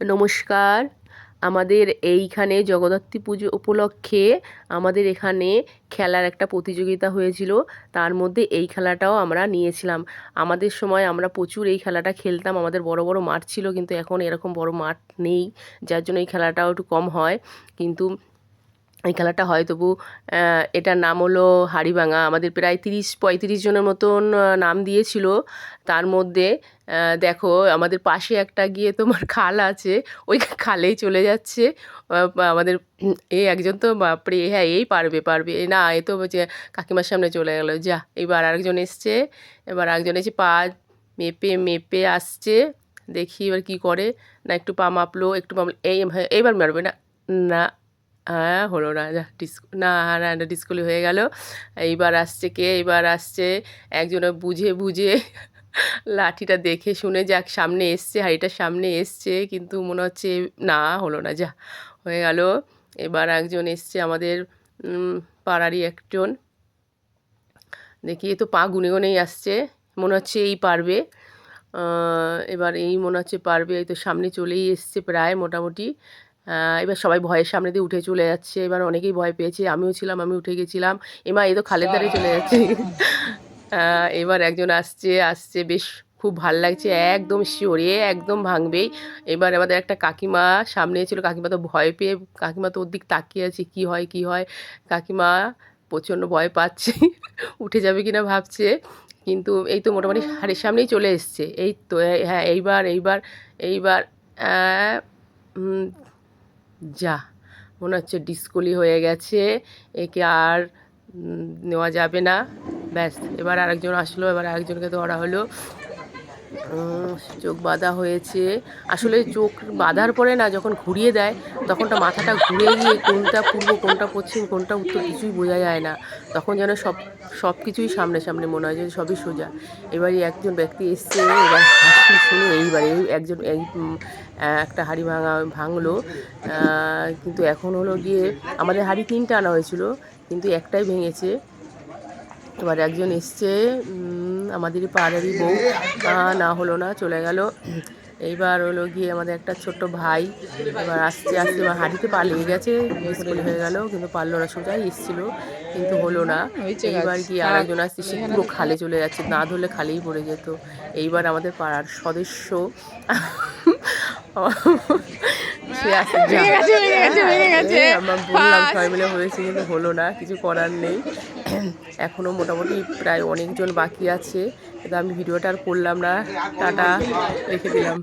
নমস্কার। আমাদের এইখানে জগদ্ধাত্রী পুজো উপলক্ষে আমাদের এখানে খেলার একটা প্রতিযোগিতা হয়েছিল। তার মধ্যে এই খেলাটাও আমরা নিয়েছিলাম। আমাদের সময় আমরা প্রচুর এই খেলাটা খেলতাম। আমাদের বড় বড় মাঠ ছিল, কিন্তু এখন এরকম বড় মাঠ নেই, যার জন্য এই খেলাটাও একটু কম হয়। কিন্তু এই খেলাটা হয়। তবু এটার নাম হলো হাড়িভাঙা। আমাদের প্রায় তিরিশ, পঁয়ত্রিশ জনের মতন নাম দিয়েছিল। তার মধ্যে দেখো, আমাদের পাশে একটা গিয়ে তোমার খাল আছে। ওই খালেই চলে যাচ্ছে। আমাদের, এ একজন তো বাপরে হ্যাঁ এই পারবে পারবে। না, এ তো যে কাকিমার সামনে চলে গেল। যা, এবার আরেকজন এসছে। এবার আরেকজন এসে পা মেপে মেপে আসছে। দেখি এবার কি করে। না, একটু পা মাপলো, একটু মাপলো। এই এইবার মারবে না না হ্যাঁ হলো না। যা ডিসকো না না না ডিসকলি হয়ে গেল। এইবার আসছে কে? এইবার আসছে একজনে বুঝে বুঝে লাঠিটা দেখে শুনে যাক, সামনে এসছে হাড়িটার সামনে এসছে, কিন্তু মনে হচ্ছে না, হলো না, যা, হয়ে গেল। এবার একজন এসছে আমাদের পাড়ারই একজন। দেখি তো পা গুনে গুনেই আসছে, মনে হচ্ছে এই পারবে। এবার এই মনে হচ্ছে পারবে, এই তো সামনে চলেই এসছে প্রায় মোটামুটি। এবার সবাই ভয়ের সামনে দিয়ে উঠে চলে যাচ্ছে। এবার অনেকেই ভয় পেয়েছে আমিও ছিলাম আমি উঠে গেছিলাম। এমা এই তো খালের ধারে চলে যাচ্ছে। এবার একজন আসছে আসছে বেশ খুব ভালো লাগছে একদম শিওরে একদম ভাঙবেই। এবার আমাদের একটা কাকিমা সামনে ছিল কাকিমা তো ভয় পেয়ে কাকিমা তো ওর দিক তাকিয়ে আছে কি হয় কি হয়? কাকিমা প্রচণ্ড ভয় পাচ্ছে উঠে যাবে কিনা ভাবছে। কিন্তু এই তো মোটামুটি হাড়ির সামনেই চলে এসছে। এই তো হ্যাঁ এইবার এইবার এইবার যা, মনে হচ্ছে ডিসকলি হয়ে গেছে, একে আর নেওয়া যাবে না। ব্যাস, এবার আরেকজন আসলো, এবার আরেকজনকে ধরা হলো। চোখ বাঁধা হয়েছে। আসলে চোখ বাঁধার পরে না যখন ঘুরিয়ে দেয় তখনটা মাথাটা ঘুরে গিয়ে কোনটা পূর্ব, কোনটা পশ্চিম, কোনটা উত্তর কিছুই বোঝা যায় না। তখন যেন সব সব কিছুই সামনে সামনে মনে হয় যে সবই সোজা। এবারে একজন ব্যক্তি এসছে, এবার হাসি শুনে এইবারে এই একজন, এই একটা হাড়ি ভাঙা, ভাঙলো। কিন্তু এখন হলো গিয়ে আমাদের হাড়ি তিনটা আনা হয়েছিল, কিন্তু একটাই ভেঙেছে। এবার একজন এসছে উম, আমাদেরই পাড়ারই বউ। না হলো না চলে গেল। এইবার হলো গিয়ে আমাদের একটা ছোট্ট ভাই এবার আসতে আসতে এবার হাঁড়িতে পালিয়ে গেছে। স্কুল হয়ে গেল কিন্তু পারল না সোজাই এসছিল কিন্তু হলো না। এইবার গিয়ে আরেকজন আসছে সে পুরো খালে চলে যাচ্ছে না ধরলে খালেই পড়ে যেত। এইবার আমাদের পাড়ার সদস্য সবাই মিলে হয়েছে কিন্তু হলো না কিছু করার নেই। এখনও মোটামুটি প্রায় অনেকজন বাকি আছে কিন্তু আমি ভিডিওটা আর করলাম না। টাটা রেখে দিলাম।